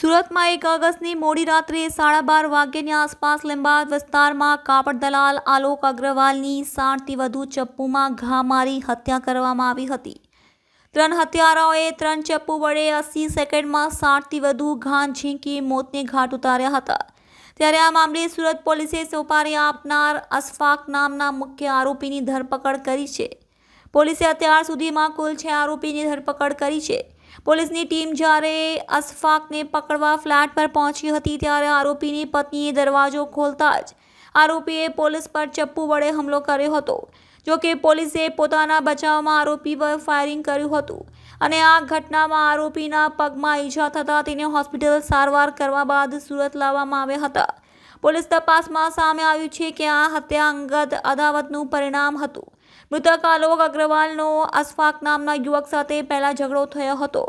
સુરતમાં એક ઓગસ્ટની મોડી રાત્રે સાડા બાર વાગ્યાની આસપાસ લીંબાદ વિસ્તારમાં કાપડ દલાલ આલોક અગ્રવાલની સાઠથી વધુ ચપ્પુમાં ઘા મારી હત્યા કરવામાં આવી હતી. ત્રણ હત્યારાઓએ ત્રણ ચપ્પુ વડે અસી સેકન્ડમાં સાઠથી વધુ ઘા ઝીંકી મોતને ઘાટ ઉતાર્યા હતા. ત્યારે આ મામલે સુરત પોલીસે સોપારી આપનાર અશફાક નામના મુખ્ય આરોપીની ધરપકડ કરી છે. પોલીસે અત્યાર સુધીમાં કુલ છ આરોપીની ધરપકડ કરી છે. પોલીસની ટીમ જ્યારે અશફાકને પકડવા ફ્લેટ પર પહોંચી હતી ત્યારે આરોપીની પત્નીએ દરવાજો ખોલતા જ આરોપીએ પોલીસ પર ચપ્પુ વડે હુમલો કર્યો હતો. જો કે પોલીસે પોતાના બચાવમાં આરોપી પર ફાયરિંગ કર્યું હતું અને આ ઘટનામાં આરોપીના પગમાં ઈજા થતાં તેને હોસ્પિટલ સારવાર કરવા બાદ સુરત લાવવામાં આવ્યા હતા. પોલીસ તપાસમાં સામે આવ્યું છે કે આ હત્યા અંગત અદાવતનું પરિણામ હતું. મૃતક આલોક અગ્રવાલનો અશફાક નામના યુવક સાથે પહેલા ઝઘડો થયો હતો.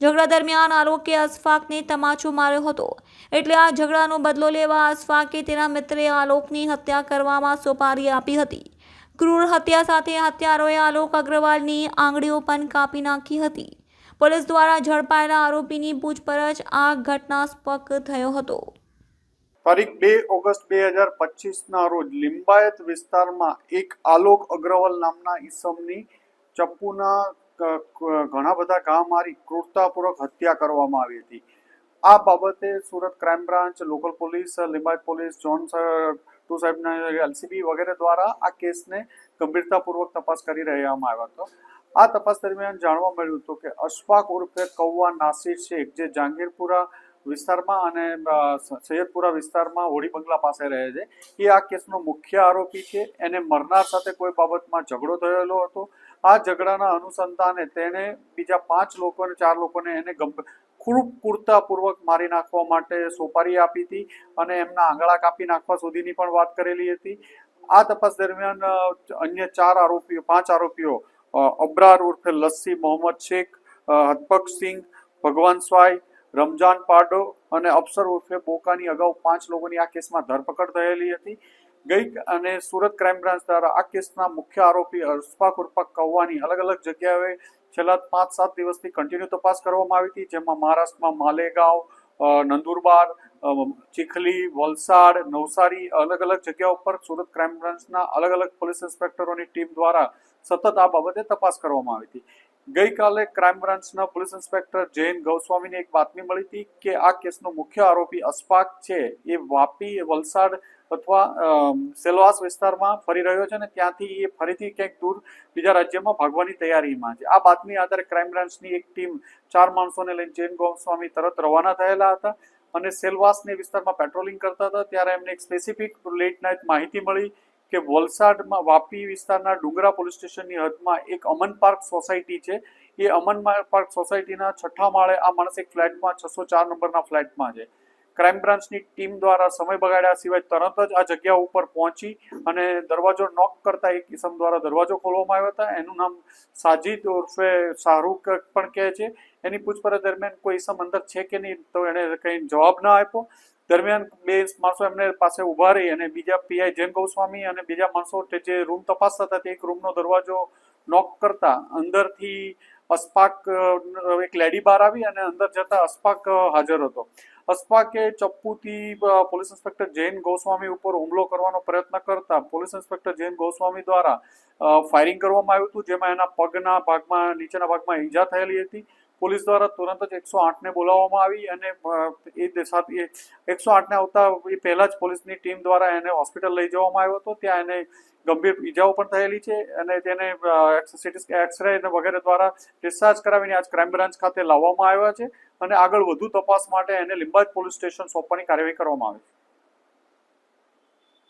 ઝઘડા દરમિયાન આલોકે અશફાકને તમાચો માર્યો હતો. એટલે આ ઝઘડાનો બદલો લેવા અશફાકે તેના મિત્રે આલોકની હત્યા કરવામાં સોપારી આપી હતી. ક્રૂર હત્યા સાથે હત્યારોએ આલોક અગ્રવાલની આંગળીઓ પણ કાપી નાખી હતી. પોલીસ દ્વારા ઝડપાયેલા આરોપીની પૂછપરછ આ ઘટનાસ્પદ થયો હતો. તારીખ બે ઓગસ્ટ બે હજાર પચીસના રોજ લિંબાયત વિસ્તારમાં એક આલોક અગ્રવાલ નામના ઈસમની ચપ્પુના ઘણા બધા ઘા મારી ક્રૂરતાપૂર્વક હત્યા કરવામાં આવી હતી. આ બાબતે Surat crime branch, local police, Limbayat police zone two સાહેબના એલસીબી વગેરે દ્વારા આ કેસને ગંભીરતાપૂર્વક તપાસ કરી રહેવામાં આવ્યો હતો. આ તપાસ દરમિયાન જાણવા મળ્યું હતું કે અશફાક ઉર્ફે કૌવા નાસિર શેખ, જે જહાંગીરપુરા વિસ્તારમાં અને સૈયદપુરા વિસ્તારમાં હોડી બંગલા પાસે રહે છે. એ આ કેસનો મુખ્ય આરોપી છે. એને મરનાર સાથે કોઈ બાબતમાં ઝઘડો થયેલો હતો. આ ઝઘડાના અનુસંધાને તેણે બીજા પાંચ લોકોને ચાર લોકોને એને ખૂબ પૂરતાપૂર્વક મારી નાખવા માટે સોપારી આપી હતી અને એમના આંગળા કાપી નાખવા સુધીની પણ વાત કરેલી હતી. આ તપાસ દરમિયાન અન્ય ચાર આરોપીઓ, પાંચ આરોપીઓ અબ્રાર ઉર્ફે લસ્સી મોહમ્મદ શેખ હદપક સિંઘ, ભગવાન સ્વાય રમજાન પાડો અને અફસર ઉર્ફે બોકાની અગાઉ પાંચ લોકોની આ કેસમાં ધરપકડ થયેલી હતી. ગઈ અને સુરત ક્રાઇમ બ્રાન્ચ દ્વારા આ કેસના મુખ્ય આરોપી અશફાક ઉર્ફા કૌવાની અલગ અલગ જગ્યાએ છેલ્લા પાંચ સાત દિવસથી કન્ટિન્યુ તપાસ કરવામાં આવી હતી, જેમાં મહારાષ્ટ્રમાં માલેગાંવ નંદુરબાર ચીખલી, વલસાડ, નવસારી અલગ અલગ જગ્યા ઉપર સુરત ક્રાઇમ બ્રાન્ચના અલગ અલગ પોલીસ ઇન્સ્પેક્ટરોની ટીમ દ્વારા સતત આ બાબતે તપાસ કરવામાં આવી હતી. ગઈકાલે ક્રાઇમ બ્રાન્ચના પોલીસ ઇન્સ્પેક્ટર જૈન ગૌસ્વામીને એક બાતમી મળી હતી કે આ કેસનો મુખ્ય આરોપી અસ્પાક છે. એ વાપી, વલસાડ અથવા સેલવાસ વિસ્તારમાં ફરી રહ્યો છે અને ત્યાંથી એ ફરીથી ક્યાંક દૂર બીજા રાજ્યમાં ભાગવાની તૈયારીમાં છે. આ બાતમી આધારે ક્રાઇમ બ્રાન્ચની એક ટીમ ચાર માણસોને લઈને જૈન ગોસ્વામી તરત રવાના થયેલા હતા અને સેલવાસને વિસ્તારમાં પેટ્રોલિંગ કરતા હતા. ત્યારે એમને એક સ્પેસિફિક લેટ નાઇટ માહિતી મળી કે વલસાડમાં વાપી વિસ્તારના ડુંગરા પોલીસ સ્ટેશનની હદમાં એક અમન પાર્ક સોસાયટી છે. એ અમન પાર્ક સોસાયટીના છઠ્ઠા માળે આ માણસ એક ફ્લેટમાં છસો ચાર નંબરના ફ્લેટમાં છે. ક્રાઇમ બ્રાન્ચની ટીમ દ્વારા સમય બગાડ્યા સિવાય તરત જ આ જગ્યા ઉપર પહોંચી અને દરવાજો નોક કરતા એક કિસમ દ્વારા દરવાજો ખોલવામાં આવ્યો હતા. એનું નામ સાજિદ ઉર્ફે શાહરૂખ પણ કહે છે. એની પૂછપરછ દરમિયાન કોઈ ઇસમ અંદર છે કે નહીં તો એણે કંઈ જવાબ ન આપ્યો. દરમિયાન બે માણસો એમને પાસે ઊભા રહી અને બીજા પીઆઈ જૈન ગૌસ્વામી અને બીજા માણસો જે રૂમ તપાસતા હતા તે એક રૂમનો દરવાજો નોક કરતા અંદરથી અસ્પાક એક લેડી બહાર આવી અને અંદર જતા અસ્પાક હાજર હતો. અસ્પાકે ચપ્પુથી પોલીસ ઇન્સ્પેક્ટર જૈન ગોસ્વામી ઉપર હુમલો કરવાનો પ્રયત્ન કરતા પોલીસ ઇન્સ્પેક્ટર જૈન ગોસ્વામી દ્વારા ફાયરિંગ કરવામાં આવ્યું હતું, જેમાં એના પગના ભાગમાં, નીચેના ભાગમાં ઈજા થયેલી હતી. પોલીસ દ્વારા તુરંત જ એકસો આઠને બોલાવવામાં આવી અને એ સાથે એકસો આઠને આવતા એ પહેલા જ પોલીસની ટીમ દ્વારા એને હોસ્પિટલ લઈ જવામાં આવ્યો હતો. ત્યાં એને ગંભીર ઈજાઓ પણ થયેલી છે અને તેને સિટી એક્સરે વગેરે દ્વારા ડિસ્ચાર્જ કરાવીને આજ ક્રાઇમ બ્રાન્ચ ખાતે લાવવામાં આવ્યા છે અને આગળ વધુ તપાસ માટે એને લિંબાજ પોલીસ સ્ટેશન સોંપવાની કાર્યવાહી કરવામાં આવી